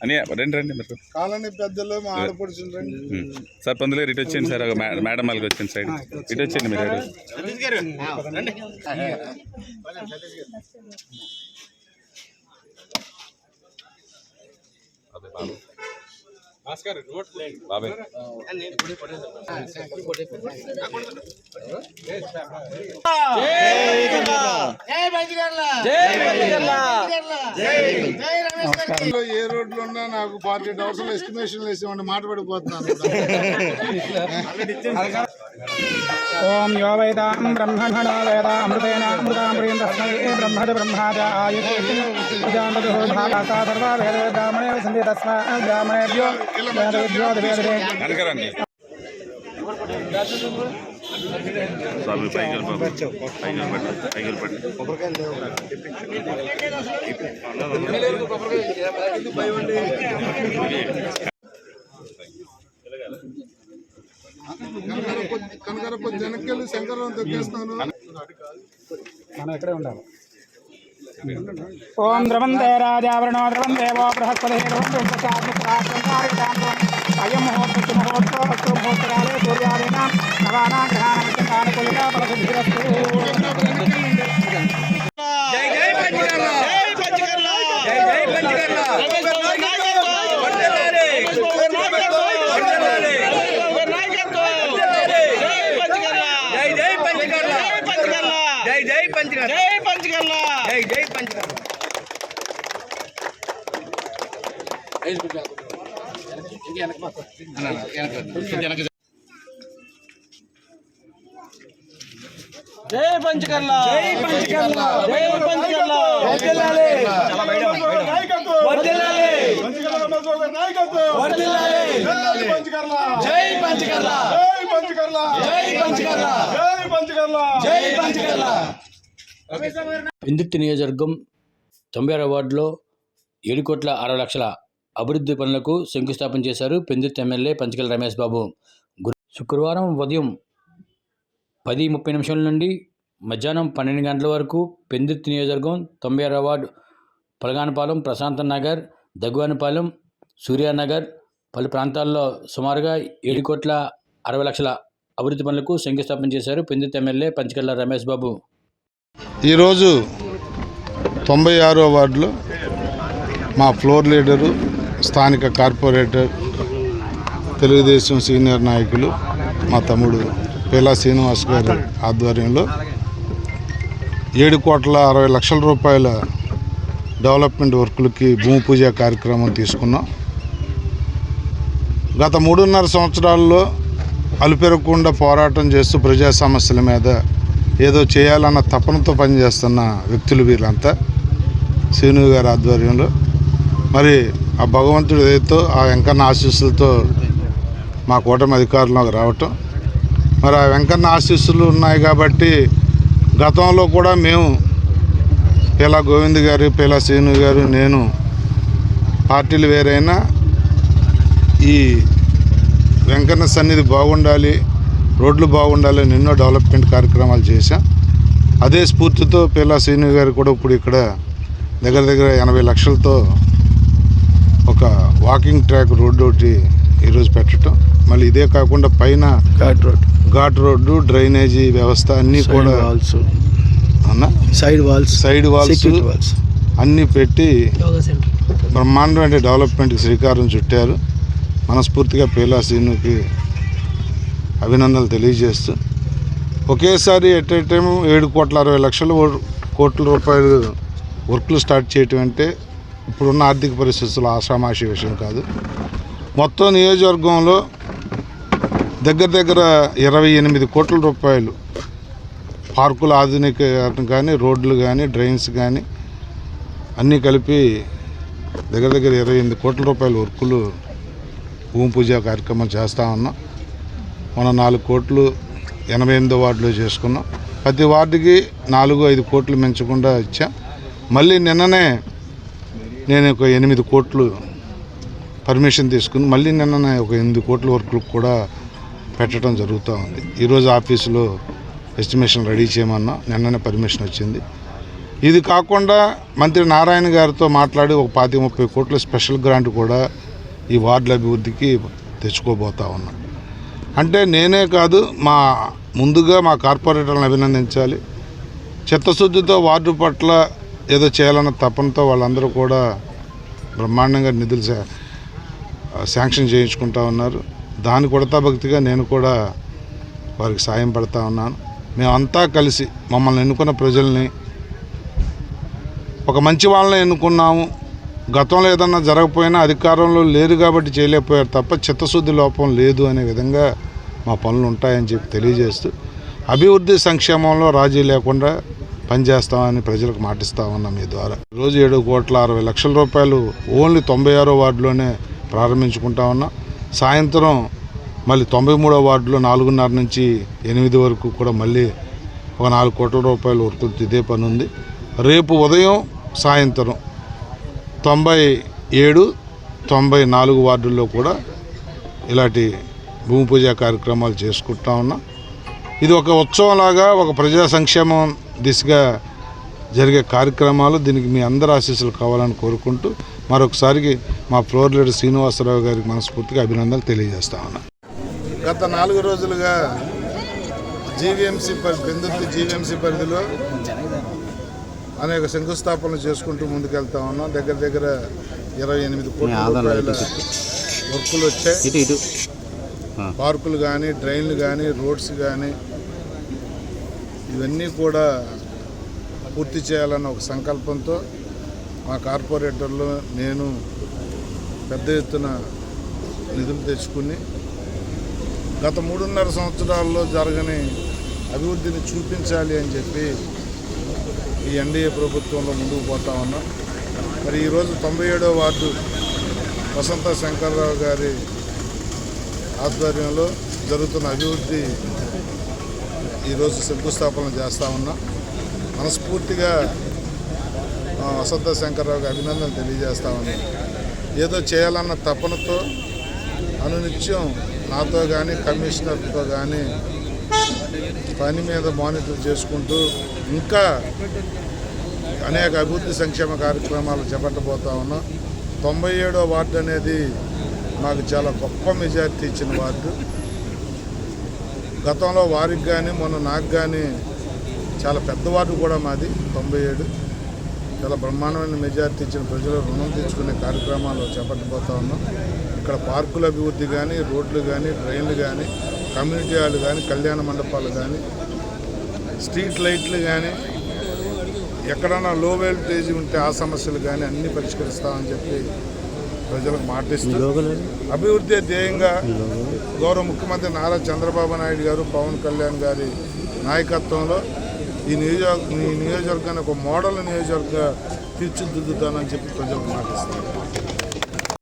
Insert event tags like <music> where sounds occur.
అని రండి రండి మీరు. కాలనీ పెద్దలు మా ఆడపడుచులు రండి. ఉమ్. సార్ పందులు గారు ఇటు వచ్చేయండి సార్ మేడం వాళ్ళకి వచ్చింది సైడ్. ఇటు వచ్చేయండి మీరు. ఇటు. బాబాయ్. లో ఏ రోడ్లు ఉన్నా నాకు ఫార్టీ థౌసండ్ ఎస్టిమేషన్ వేసి మాట పడిపోతున్నాను <laughs> ఓం యో వేదాం బ్రహ్మణో వేద అమృతేన అమృతామృతం తస్మై బ్రహ్మద బ్రహ్మాద ఆయుధే ప్రజాపతి భాగా సర్వ వేద బ్రాహ్మణే సంధి తస్మా బ్రాహ్మణేభ్యో వేదవేభ్యో వేదవే వెనకరండి బాబు పైకి వెళ్ళి బాబు. పైకి వెళ్ళి పెట్టు పైకి వెళ్ళి శంకరం తొక్కేస్తాను. మనం ఉండాలి. ఓం రాజావరణో ద్రవం బృహస్పతి అయం ముహూర్త ముహూర్తో అస్తు ముహూర్తకాలే సూర్యాదీనా. నవానా గ్రహాణమిత్యానుకూలిత ఫలసిద్ధిరస్తు జై జై పంచకర్ల జై జై పంచకర్ల జై పంచకర్ల జై జై పంచకర్ల జై పంచకర్ల. జై పంచకర్ల. జై పంచకర్ల. వర్ధిల్లాలి వర్ధిల్లాలి వర్ధిల్లాలి జై పంచకర్ల. జై పంచకర్ల. జై పంచకర్ల. విందుర్తి నియోజకవర్గం తొంభై ఆరో వార్డులో ఏడు కోట్ల అరవై లక్షల అభివృద్ధి పనులకు శంకుస్థాపన చేశారు పెందుర్తి ఎమ్మెల్యే పంచకల రమేష్ బాబు. శుక్రవారం ఉదయం పది ముప్పై నిమిషాల నుండి మధ్యాహ్నం పన్నెండు గంటల వరకు పెందుర్తి నియోజకవర్గం తొంభై ఆరో వార్డు పలగానపాలెం ప్రశాంత నగర్ దగ్గువానపాలెం సూర్యానగర్ పలు ప్రాంతాల్లో సుమారుగా ఏడు కోట్ల అరవై లక్షల అభివృద్ధి పనులకు శంకుస్థాపన చేశారు పెందుర్తి ఎమ్మెల్యే పంచకల్ల రమేష్ బాబు. ఈరోజు తొంభై ఆరో వార్డులో మా ఫ్లోర్ లీడరు స్థానిక కార్పొరేటర్ తెలుగుదేశం సీనియర్ నాయకులు మా తమ్ముడు పేలా శ్రీనివాస్ గారి ఆధ్వర్యంలో ఏడు కోట్ల అరవై లక్షల రూపాయల డెవలప్మెంట్ వర్కులకి భూమి పూజ కార్యక్రమం తీసుకున్నాం. గత మూడున్నర సంవత్సరాల్లో అలుపెరగకుండా పోరాటం చేస్తూ ప్రజా సమస్యల మీద ఏదో చేయాలన్న తపనతో పనిచేస్తున్న వ్యక్తులు వీళ్ళంతా. శ్రీను గారి ఆధ్వర్యంలో. మరి ఆ భగవంతుడి దయతో ఆ వెంకన్న ఆశీస్సులతో మా కూటమి అధికారంలోకి రావటం. మరి ఆ వెంకన్న ఆశీస్సులు ఉన్నాయి కాబట్టి గతంలో కూడా మేము పీలా గోవింద్ గారు పేలా శ్రీను గారు నేను పార్టీలు వేరైనా ఈ వెంకన్న సన్నిధి బాగుండాలి రోడ్లు బాగుండాలి ఎన్నో డెవలప్మెంట్ కార్యక్రమాలు చేశాం. అదే స్ఫూర్తితో పీలా శ్రీను గారు కూడా ఇప్పుడు ఇక్కడ దగ్గర దగ్గర ఎనభై లక్షలతో ఒక వాకింగ్ ట్రాక్ రోడ్డు ఒకటి ఈరోజు పెట్టడం మళ్ళీ ఇదే కాకుండా పైన ghat road. Ghat road drainage వ్యవస్థ అన్నీ కూడా వాల్స్ అన్న? Side walls side walls walls అన్నీ పెట్టి బ్రహ్మాండమైన డెవలప్మెంట్కి శ్రీకారం చుట్టారు. మనస్ఫూర్తిగా పేలా శ్రీనుకి అభినందనలు తెలియజేస్తూ ఒకేసారి ఎట్ ఏ టైం ఏడు కోట్ల అరవై లక్షల కోట్ల రూపాయలు వర్క్లు స్టార్ట్ చేయటం అంటే ఇప్పుడున్న ఆర్థిక పరిస్థితుల్లో ఆషామాషి విషయం కాదు. మొత్తం నియోజకవర్గంలో దగ్గర దగ్గర ఇరవై ఎనిమిది కోట్ల రూపాయలు పార్కుల ఆధునికీకరణ కానీ రోడ్లు కానీ డ్రైన్స్ కానీ అన్నీ కలిపి దగ్గర దగ్గర ఇరవై ఎనిమిది కోట్ల రూపాయల వర్కులు భూమి పూజ కార్యక్రమం చేస్తూ ఉన్నాం. మనం నాలుగు కోట్లు ఎనభై ఎనిమిదో వార్డులో చేసుకున్నాం. ప్రతి వార్డుకి నాలుగు ఐదు కోట్లు పెంచకుండా ఇచ్చాం. మళ్ళీ నిన్ననే నేను ఒక ఎనిమిది కోట్లు పర్మిషన్ తీసుకుని మళ్ళీ నిన్ననే ఒక ఎనిమిది కోట్ల వర్క్లు కూడా పెట్టడం జరుగుతూ ఉంది. ఈరోజు ఆఫీసులో ఎస్టిమేషన్ రెడీ చేయమన్నా నిన్ననే పర్మిషన్ వచ్చింది. ఇది కాకుండా మంత్రి నారాయణ గారితో మాట్లాడి ఒక పాతి ముప్పై కోట్ల స్పెషల్ గ్రాంట్ కూడా ఈ వార్డుల అభివృద్ధికి తెచ్చుకోబోతా ఉన్నాం. అంటే నేనే కాదు మా ముందుగా మా కార్పొరేటర్లను అభినందించాలి. చిత్తశుద్ధితో వార్డు పట్ల ఏదో చేయాలన్న తపనతో వాళ్ళందరూ కూడా బ్రహ్మాండంగా నిధులు శాంక్షన్ చేయించుకుంటా ఉన్నారు. దాని కొడతా భక్తిగా నేను కూడా వారికి సాయం పడతా ఉన్నాను. మేమంతా కలిసి మమ్మల్ని ఎన్నుకున్న ప్రజల్ని ఒక మంచి వాళ్ళని ఎన్నుకున్నాము. గతంలో ఏదన్నా జరగకపోయినా అధికారంలో లేరు కాబట్టి చేయలేకపోయారు తప్ప చిత్తశుద్ధి లోపం లేదు అనే విధంగా మా పనులు ఉంటాయని చెప్పి తెలియజేస్తూ అభివృద్ధి సంక్షేమంలో రాజీ లేకుండా పనిచేస్తామని ప్రజలకు మాటిస్తా ఉన్నాం మీ ద్వారా. రోజు ఏడు కోట్ల అరవై లక్షల రూపాయలు ఓన్లీ తొంభై ఆరో వార్డులోనే ప్రారంభించుకుంటా ఉన్నాం. సాయంత్రం మళ్ళీ తొంభై మూడో వార్డులో నాలుగున్నర నుంచి ఎనిమిది వరకు కూడా మళ్ళీ ఒక నాలుగు కోట్ల రూపాయలు వరకు ఇదే పని ఉంది. రేపు ఉదయం సాయంత్రం తొంభై ఏడు తొంభై నాలుగు వార్డుల్లో కూడా ఇలాంటి భూమి పూజ కార్యక్రమాలు చేసుకుంటా ఉన్నాం. ఇది ఒక ఉత్సవంలాగా ఒక ప్రజా సంక్షేమం దిశగా జరిగే కార్యక్రమాలు దీనికి మీ అందరి ఆశీస్సులు కావాలని కోరుకుంటూ మరొకసారికి మా ఫ్లోర్ లీడర్ శ్రీనివాసరావు గారికి మనస్ఫూర్తిగా అభినందనలు తెలియజేస్తా ఉన్నా. గత నాలుగు రోజులుగా జీవీఎంసీ పరి పెందుర్తి జీవీఎంసీ పరిధిలో అనేక శంకుస్థాపనలు చేసుకుంటూ ముందుకెళ్తా ఉన్నాం. దగ్గర దగ్గర ఇరవై ఎనిమిది కోట్ల రూపాయల వర్కులు వచ్చాయి. ఇటు ఇటు. పార్కులు కానీ డ్రైన్లు కానీ రోడ్స్ కానీ ఇవన్నీ కూడా పూర్తి చేయాలన్న ఒక సంకల్పంతో మా కార్పొరేటర్లు నేను పెద్ద ఎత్తున నిధులు తెచ్చుకుని గత మూడున్నర సంవత్సరాల్లో జరగని అభివృద్ధిని చూపించాలి అని చెప్పి ఈ ఎన్డీఏ ప్రభుత్వంలో ముందుకు పోతా ఉన్నాం. మరి ఈరోజు తొంభై ఏడో వార్డు వసంత శంకర్రావు గారి ఆధ్వర్యంలో జరుగుతున్న అభివృద్ధి ఈరోజు శంకుస్థాపన చేస్తూ ఉన్నాం. మనస్ఫూర్తిగా వసంత శంకర్రావుకి అభినందనలు తెలియజేస్తా ఉన్నాం. ఏదో చేయాలన్న తపనతో అనునిత్యం నాతో కానీ కమిషనర్తో కానీ పని మీద మానిటర్ చేసుకుంటూ ఇంకా అనేక అభివృద్ధి సంక్షేమ కార్యక్రమాలు చేపట్టబోతా ఉన్నాం. తొంభై ఏడో వార్డు అనేది మాకు చాలా గొప్ప మెజార్టీ ఇచ్చిన వార్డు. గతంలో వారికి కానీ మొన్న నాకు కానీ చాలా పెద్ద వార్డు కూడా మాది తొంభై ఏడు. చాలా బ్రహ్మాండమైన మెజారిటీ ఇచ్చిన ప్రజలు రుణం తీర్చుకునే కార్యక్రమాలు చేపట్టబోతా ఉన్నాం. ఇక్కడ పార్కుల అభివృద్ధి కానీ రోడ్లు కానీ డ్రైన్లు కానీ కమ్యూనిటీ హాల్ కానీ కళ్యాణ మండపాలు కానీ స్ట్రీట్ లైట్లు కానీ ఎక్కడన్నా లో వోల్టేజ్ ఉంటే ఆ సమస్యలు కానీ అన్నీ పరిష్కరిస్తామని చెప్పి ప్రజలకు మాటిస్తూ అభివృద్ధి ధ్యేయంగా గౌరవ ముఖ్యమంత్రి నారా చంద్రబాబు నాయుడు గారు పవన్ కళ్యాణ్ గారి నాయకత్వంలో ఈ నియోజక ఈ నియోజకవర్గాన్ని ఒక మోడల్ నియోజకవర్గ తీర్చిదిద్దుతానని చెప్పి ప్రజలకు మాటిస్తాను